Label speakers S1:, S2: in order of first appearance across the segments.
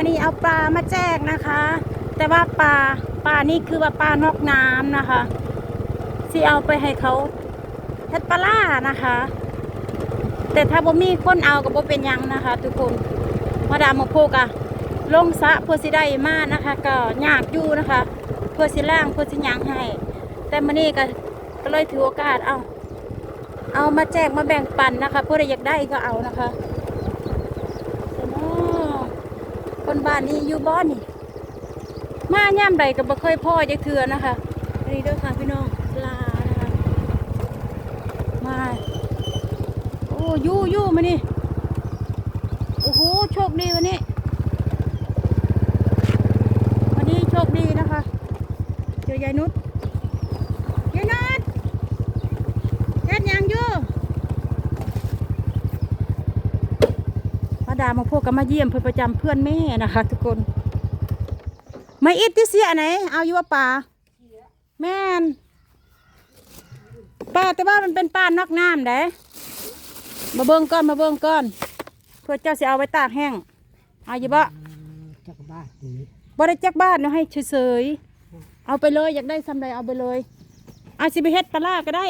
S1: วันนี้เอาปลามาแจกนะคะ แต่ว่าปลาปลานี่คือว่าปลานอกน้ำนะคะที่เอาไปให้เขาเฮ็ดปลาล่านะคะ แต่ถ้าบ่มีคนเอาก็บ่เป็นยังนะคะ ทุกคนมาดามมาโพกอะลงสะเพื่อสิได้มานะคะ ก็ยากอยู่นะคะ เพื่อสิล่างเพื่อสิยังให้ แต่มื้อนี้ก็ก็เลยถือโอกาสเอาเอามาแจกมาแบ่งปันนะคะเพื่อใครอยากได้ก็เอานะคะเดี๋ยวนะ คนบ้านนี้อยู่บ้านนี่มาย่ามใดก็บ่เคยพ่อจักเทือนะคะนี่เด้อค่ะพี่น้องลานะคะมาโอ้ยู่ยู่มานี่โอ้โหโชคดีวันนี้วันนี้โชคดีนะคะเจอยายนุชยายนุชเฮ็ดหยังอยู่มามาพวกกันมาเยี่ยมเพื่อนประจำเพื่อนแม่นะคะ ทุกคนไม่อิดที่เสียไหนเอาอยู่ว่าป่าแม่นป่าแต่ว่ามันเป็นป่านอกน้ำเด้มาเบิ่งก้อนมาเบิ่งก้อน เพื่อเจ้าสิเอาไว้ตากแห้งเอาอยู่บ่
S2: จักบ้าน
S1: บ่ได้จักบ้านเนาะให้เฉยๆเอาไปเลยอยากได้ซำใดเอาไปเลยเอาสิไปเฮ็ดปลาร้าก็ได้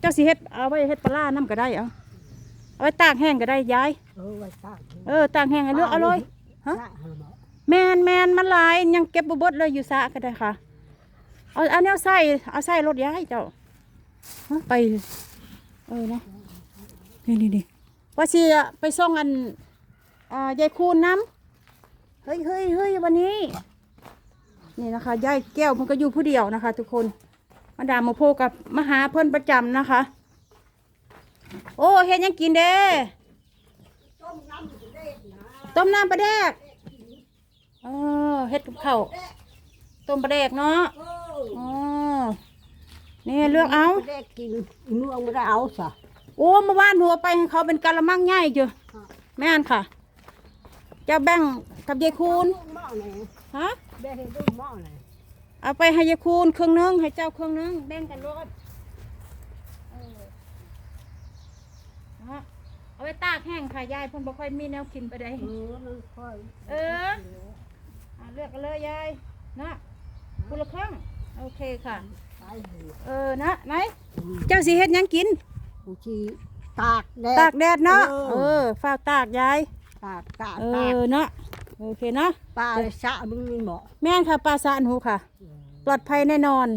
S1: เจ้าสิเฮ็ดเอาไว้เฮ็ดปลาร้านํก็ได้เอา เอาไว้ตากแห้งก็ได้ยาย
S2: เออไว้ตาก
S1: เออตากแห้งให้เลือกเอาเลยฮะ
S2: สร้างบ่
S1: แมนแมนมันหลายยังเก็บบ่เบดเลยอยู่สระก็ได้ค่ะ เอาเอาแนวใส่เอาใส่รถย้ายเจ้าฮะไป เออนะนี่นี่นี่ว่าสิไปส่งอันอ่ายายคูณน้ำเฮ้ยเฮ้ยเฮ้ยวันนี้ นี่นะคะยายแก้วมันก็อยู่ผู้เดียวนะคะ ทุกคนมาดามมาโพกับมาหาเพื่อนประจำนะคะ โอ้เฮ็ดหยังกินเด้ต้มน้ำปลาแดกเออเฮ็ดกับข้าวต้มปลาแดกเนาะอ๋อนี่เลือกเอา
S2: ไม่ได้กินอีเมืองไม่ได้เอาซะ
S1: โอ้เมื่อวานหัวไปให้เขาเป็นกะละมังใหญ่เจ้ะแม่นค่ะจะแบ่งกับยายคูณ
S2: หม้อไหน
S1: ฮะ
S2: ได้ให้ดูหม้อไหน
S1: เอาไปให้ยายคูณครึ่งนึงให้เจ้าครึ่งนึงแบ่งกันรถเออฮะเอาไปตาก แห้งค่ะยายเพิ่นบ่ค่อยมีแนวกินไปได้
S2: เออมันค่อย
S1: เอออะเลือกกันเลยยายนะคนละครึ่งโอเคค่ะ
S2: ไปเลย
S1: เออนะไหนเจ้าสิเฮ็ดหยังกิน
S2: กูชีตากแดด
S1: ตากแดดเนาะ
S2: เออ
S1: เออฝ้ากตากยาย
S2: ตากตาก
S1: เอ
S2: ตาก
S1: อเนาะโอเคเนาะ
S2: ปลาสะมึงมีหมอ
S1: แม่นค่ะปลาสานหูค่ะ ปลอดภัยแน่นอน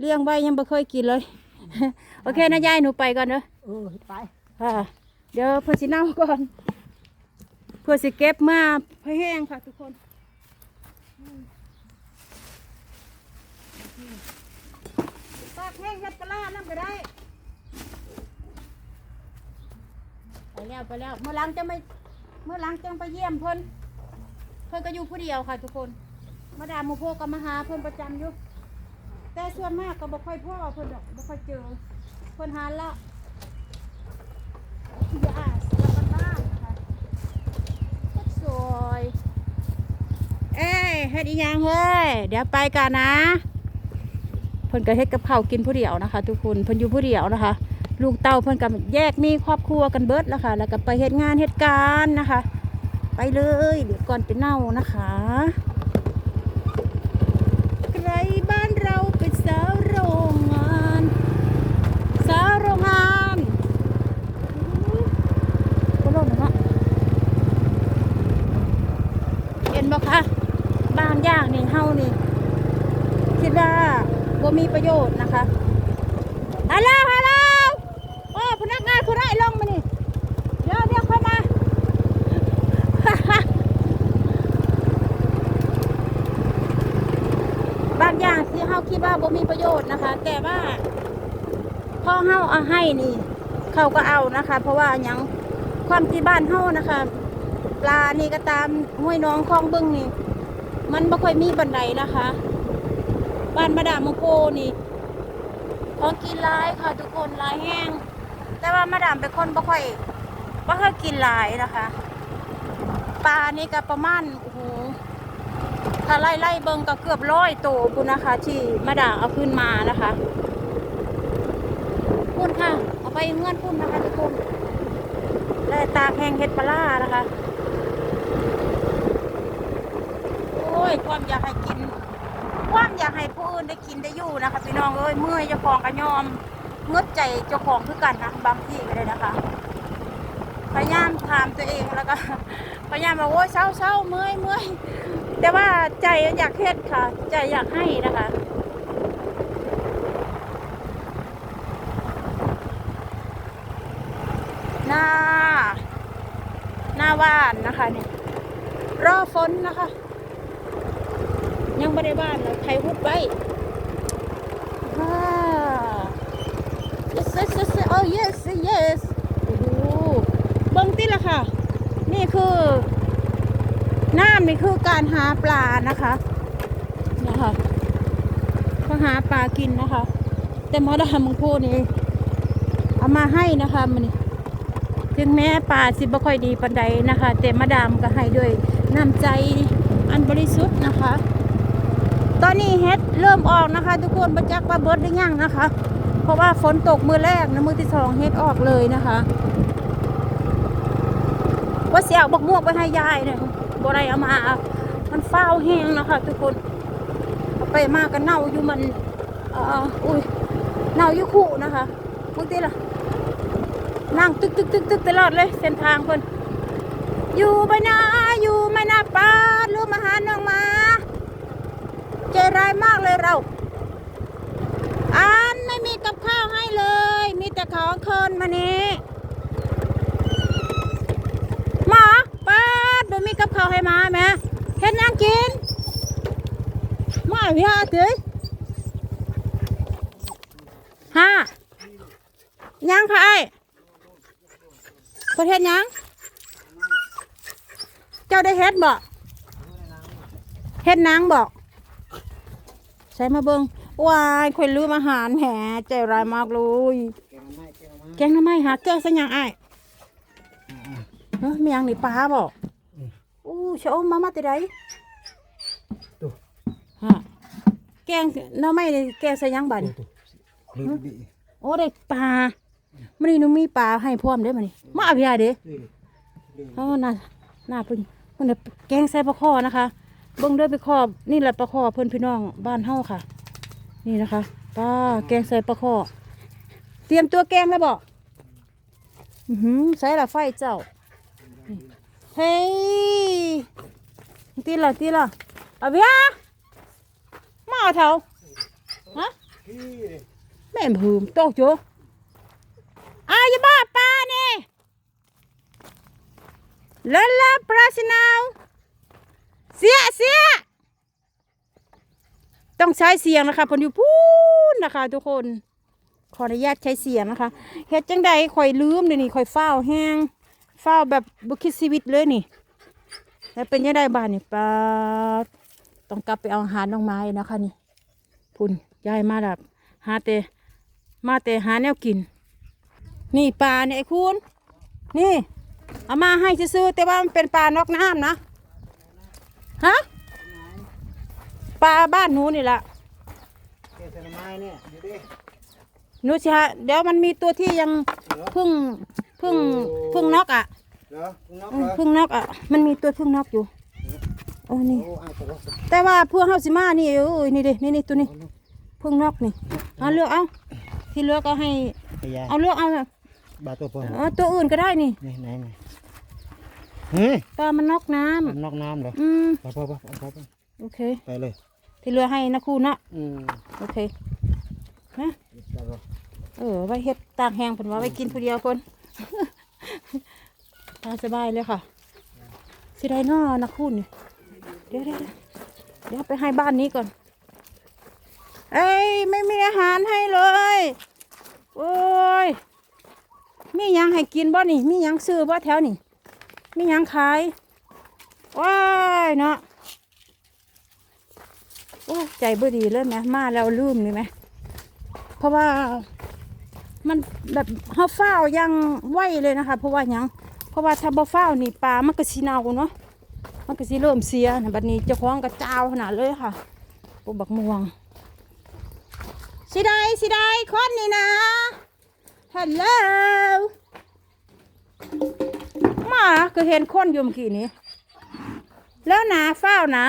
S1: เลี้ยงไว้ยังไม่เคยกินเลย โอเคนะยายหนูไปก่อนเนอะ
S2: เออไป
S1: ค่ะ เดี๋ยวเพื่อสิเน่าก่อน เพื่อสิเก็บมาให้แห้งค่ะทุกคนตากแห้งเฮ็ดปลาร้าน้ำก็ได้ไปแล้วไปแล้วเมื่อหลังจะไม่เมื่อหลังจะไปเยี่ยมเพิ่นเพิ่นก็อยู่ผู้เดียวค่ะทุกคนมาดามหมูโพก็มาหาเพิ่นประจำอยู่แต่ส่วนมากก็บ่ค่อยพ่อเพิ่นดอกบ่ค่อยเจอเพิ่นหาละ ยาสลับบ้านค่ะโคตรสวยเอ้ยเฮ็ดอีหยังเฮ้ยเดี๋ยวไปกันนะเพิ่นก็เฮ็ดกับข้าวกินผู้เดียวนะคะ ทุกคนเพิ่นอยู่ผู้เดียวนะคะ ลูกเต้าเพิ่นก็แยกมีครอบครัวกันเบิดแล้วค่ะ แล้วก็ไปเฮ็ดงานเฮ็ดการนะคะ ไปเลยเดี๋ยวก่อนไปเน่านะคะใครบ้านเราเป็นสาวโรงงาน สาวโรงงานอู้ก็ลงนะเนาะเห็นบ่คะ บ้านย่างนี่เฮานี่ คิดว่าบ่มีประโยชน์นะคะฮัลโหลฮัลโหลโอ้พนักงานคนไร้ลงมานี่เดี๋ยวเดี๋ยวเข้ามาบางอย่างที่เฮาคิดว่าบ่มีประโยชน์นะคะ แต่ว่าพอเฮาเอาให้นี่ เขาก็เอานะคะ เพราะว่ายังความที่บ้านเฮานะคะ ปลานี่ก็ตามห้วยน้องคลองบึงนี่ มันบ่ค่อยมีบันไดนะคะ บ้านมาดามโมโกนี่ของกินลายค่ะทุกคนลายแห้ง แต่ว่ามาดามเป็นคนบ่ค่อยบ่ค่อยกินลายนะคะปลานี่ก็ประมาณโอ้โหถ้าไล่ไล่เบิงก็เกือบร้อยตัวคุณนะคะ ที่มาดามเอาขึ้นมานะคะพุ่นค่ะ เอาไปเงื่อนพุ่นนะคะทุกคนและตาแห้งเห็ดปลาร้านะคะ ยความอยากให้กิน ความอยากให้ผู้อื่นได้กินได้อยู่นะคะพี่น้องเอ้ยเมื่อยเจ้าของก็ยอมเงดใจเจ้าของคือกันนะบางที่ก็เลยนะคะพยายามถามตัวเองแล้วก็พยายามบอกโอ้ยเศร้าเศร้าเมื่อยเมื่อยแต่ว่าใจอยากเฮ็ดค่ะ ใจอยากให้นะคะหน้าหน้าบ้านนะคะเนี่ยรอฝนนะคะ ยังไม่ได้บ้านเลยใครหุบไว้ว้า yes yes yes oh yes yes โอ้โหเบิ้งติละค่ะ นี่คือน้ำนี่คือการหาปลานะคะนะคะก็หาปลากินนะคะ แต่มอดามังพูนี่เอามาให้นะคะมันนี่ถึงแม้ปลาสิบ่ค่อยดีปันใดนะคะ แต่มาดามก็ให้ด้วยน้ำใจอันบริสุทธิ์นะคะ ตอนนี้เฮ็ดเริ่มออกนะคะ ทุกคนประจักษ์ว่าเบิร์ดได้ยังนะคะ เพราะว่าฝนตกมือแรกนะมือที่สองเฮ็ดออกเลยนะคะว่าเสียบักม่วงไปให้ยายเนี่ยบ่ได้เอามา มันฟ้าแห้งนะคะทุกคนไปมากันเน่าอยู่มันอุ้ยเน่าอยู่คู่นะคะพวกนี้ล่ะนั่งตึกตึกตึกตึกตลอดเลย เส้นทางคนอยู่ไปนะอยู่ไม่น่าปาดลืมอาหารน้องมา ใจร้ายมากเลยเราอันไม่มีกับข้าวให้เลย มีแต่ของคนมานี้หมาป้าดบ่มีกับข้าวให้มาแหม่เห็นยังกินมาพี่ฮะเถยฮะยังค่ะไอ้ประเทศยัง เจ้าได้เฮ็ดบ่เฮ็ดนางบอก ส่มาเบิงวายคอยลืมอาหารแหใจร้ายมากเลยแกงน้ำไม้หาแกงสัญญางไอ้ายเฮ้ยมีหยังนี่ปลาบอกอู้เชอมมามาติไดฮะแกงน้ำไม้นี่แกงสัญญางบัดนี่โอ้ได้ปลามันนี่หนูมีปลาให้พร้อมเด้อมันนี่มาเอาพี่อาเด้อ๋อน่าน่าเพิ่นเพิ่นน่ะแกงใส่ปลาคอนะคะ เบิ่งเด้อไปขอบนี่แหละปลาคอเพิ่อนพี่น้องบ้านเฮาค่ะ นี่นะคะป้าแกงใส่ปลาคอเตรียมตัวแกงแล้วบอกหือใส่ละไฟเจ้าเฮ้ยตีละตีละเอาเบียมาเอาเถาฮะแม่นผืมตกจูอายบ้าปลาเนี่ลาลาปลาสินาว เสียเสียต้องใช้เสียงนะคะเพนอยู่พูนนะคะ ทุกคนขออนุญาตใช้เสียงนะคะเฮ็ดจังใดข่อยลืมเลยนี่ข่อยเฝ้าแห้งเฝ้าแบบบุคิดชีวิตเลยนี่ แล้วเป็นยังไงบ้านนี่ปลาต้องกลับไปเอาอาหารน้องไม้นะคะนี่พุ่นยายมาแบบหาแต่มาแต่หาแนวกิน นี่ปลาเนี่ยไอ้คุณนี่เอามาให้ซื้อแต่ว่ามันเป็นปลานอกน้ำนะ ฮะปลาบ้านหนูนี่แหละ
S3: เกสรไม้เนี่ยดูดิ
S1: หนูสิฮะเดี๋ยวมันมีตัวที่ยังเพึ่งเพึ่งเพึ่งนอกอะ
S3: เหรอคุณนก
S1: อื
S3: เห
S1: ม
S3: รอ
S1: เพึ่งนอกอะ มันมีตัวเพึ่งนอกอยู่โอ้นี่
S3: โอ้อ้าวตัว
S1: แต่ว่าพวกเฮาสิมานี่เอ้ยนี่ดินี่นี่ตัวนี้เพึ่งนอกนี่เอาเลือกเอาที่เลือกก็ให้
S3: พยา
S1: เอาเลือกเอา
S3: บาตัวปอน
S1: เอาตัวอื่นก็ได้นี่
S3: นี่ไหนไหน เฮ้ย
S1: ปลามันนอกน้ำ
S3: มันนอกน้ำเหรอ
S1: อืม
S3: ไปไปไปไปไป
S1: โอเค
S3: ไปเลย
S1: ที่เหลือให้นะครูเนาะ
S3: อืม
S1: โอเคฮะ
S3: ไปเลย
S1: เออไว้เฮ็ดตากแห้งเพิ่นว่าไว้กินผู้เดียวเพิ่นตามสบายเลยค่ะสิได้นอนักคุณนี่เดี๋ยวเดี๋ยวเดี๋ยวเดี๋ยวไปให้บ้านนี้ก่อน เอ้ยไม่มีอาหารให้เลยโอ้ยมีหยังให้กินบ่นี่ มีหยังซื้อบ่แถวนี่ มียังขายว้ายเนาะโอ้ใจบ่ดีเลยไหมมาแล้วลืมเลยไหมเพราะว่ามันแบบเฮาเฝ้ายังไหวเลยนะคะ เพราะว่ายังเพราะว่าถ้าบ่เฝ้านี่ปลามันก็สิเน่าเนาะมันก็สิเริ่มเสียนะบัดนี้เจ้าของก็จ้าวขนาดเลยค่ะปูบักม่วงสิได้สิได้คนนี่นะฮัลโหล มาก็เห็นคนอยู่เมื่อกี้นี้ แล้วนะเฝ้าวนะ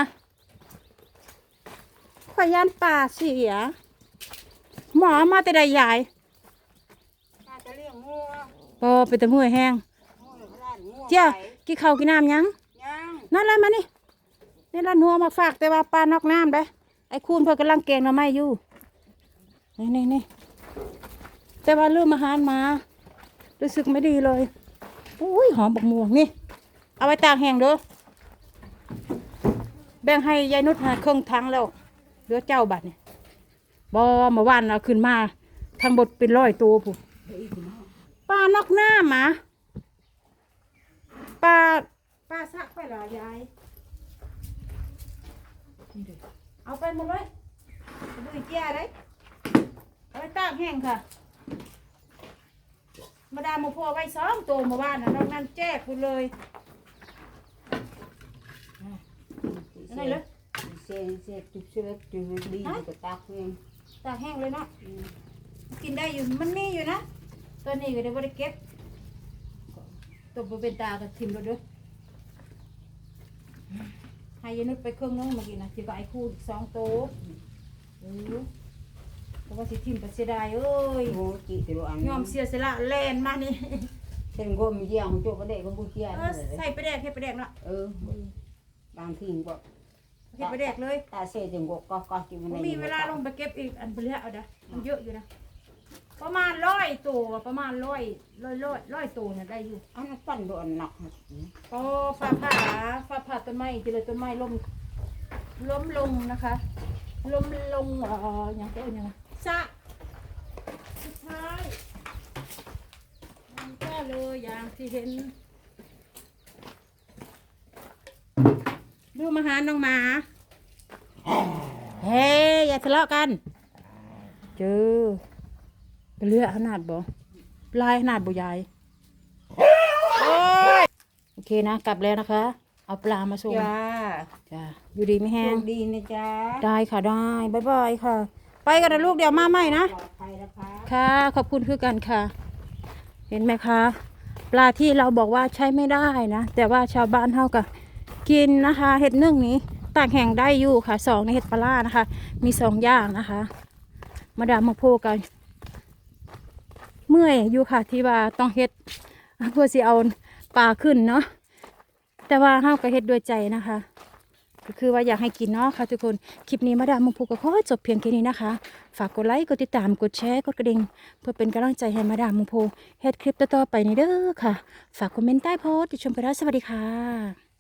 S1: ยันป่าเสีย หมอมาแต่ใดยาย
S2: ถ้าจะเลี้ยงงัว
S1: ปอไปแต่มือแห้ง
S2: งัวพลาดงัว
S1: เจ้ากินข้าวกินน้ำยัง
S2: ยัง
S1: นั่นละมานี่นี่ละนัวมาฝากแต่ว่าปลานอกน้ำได้ไอ้คูณเพิ่นกำลังแกงหน่อไม้อยู่นี่นี่นี่แต่ว่าลืมอาหารมา รู้สึกไม่ดีเลย อุ้ยหอมบักม่วงนี่ เอาไว้ตากแห้งเด้อ แบ่งให้ยายนุชหาเครื่องทั้งแล้ว เหลือเจ้าบัดนี่ยบอเมื่อวานเราขึ้นมาทั้งหมดเป็นร้อยตัวผู้ปลานอกน้ำหมาปลาปลาซักไปเหรอยายเอาไปหมดเลยเอาไปเจียได้เอาไปตากแห้งค่ะ มาดามมาพัวไว้สองตัวเมื่อวานนะนอกนั้นแจกคุณเลยอะไรเลย
S2: เสียเสียจุกเสียจุกดีก็ตากเอง
S1: ตากแห้งเลยเนาะกินได้อยู่มันมีอยู่นะตัวนี้ก็เดี๋ยวบ่ได้เก็บตัวบเป็นตาก็ทิมแล้วเด้อให้ยายนุชไปเครื่องนึงเมื่อกี้นะที่ว่าไอ้คู่อีกสองตัวเออเพ ราะว่าสิทิมไปเสียดายเอ้ย
S2: โอ้จีตรุอัน
S1: ยอมเสียสละแลนมานี่
S2: เส้นก็มีเยี่ยงจุกก็ได้ก็บุเชีย
S1: เออใส่ไปแดกเฮ็ดไปแดกเนาะ
S2: เออบางทีก็
S1: เฮ็ดไปแดกเลย
S2: ตาเสียจึงก็ก็ก็จิมัน
S1: มีเวลาลงไปเก็บอีกอันเปลือกเอาเด้อมันเยอะอยู่นะ ประมาณร้อยตัวประมาณร้อยร้อยร้อยร้อยตัวเนี่ยได้อยู่
S2: อันนั้นปั้นโดนหนัก
S1: ก็ฟ้าผ่าฟ้าผ่าต้นไม้ทีละต้นไม้ล้มล้มลงนะคะ ล้มลงเอ่ออย่างเจ้าอย่าง สะสุดท้ายมันก็เลยอย่างที่เห็น ดูมาหาน้องหมา เฮ้ยอย่าทะเลาะกัน เจอไปเลือกขนาดบ่ปลายขนาดบ่ยายโอ้ยโอเคนะ กลับแล้วนะคะ เอาปลามาส่ง
S2: จ้า
S1: จ้าอยู่ดีไม่
S2: แห้
S1: แห้
S2: ง
S1: ง
S2: ดีนะจ้า
S1: ได้ค่ะได้ บ๊ายบายค่ะ ไปกันนะลูกเดี๋ยวมาใหม่นะ
S2: ปลอดภัยนะคะ
S1: ค่ะ ขอบคุณคือกันค่ะ เห็นไหมคะ ปลาที่เราบอกว่าใช้ไม่ได้นะ แต่ว่าชาวบ้านเท่ากับกินนะคะ เห็ดนึ่งนี้ตากแห้งได้อยู่ค่ะสองในเห็ดปลาล่านะคะ มีสองอย่างนะคะ มาดามมาโพกัน เมื่อยอยู่ค่ะที่ว่าต้องเฮ็ดเพื่อสิเอาปลาขึ้นเนาะแต่ว่าเฮาก็เฮ็ดด้วยใจนะคะ ก็คือว่าอยากให้กินเนาะค่ะทุกคน คลิปนี้มาดามมุงพูก็ขอจบเพียงแค่นี้นะคะ ฝากกดไลค์ กดติดตาม กดแชร์ กดกระดิ่ง เพื่อเป็นกำลังใจให้มาดามมุงพูเฮ็ดคลิปต่อๆไปในเด้อค่ะ ฝากคอมเมนต์ใต้โพสต์ติชมกันได้สวัสดีค่ะ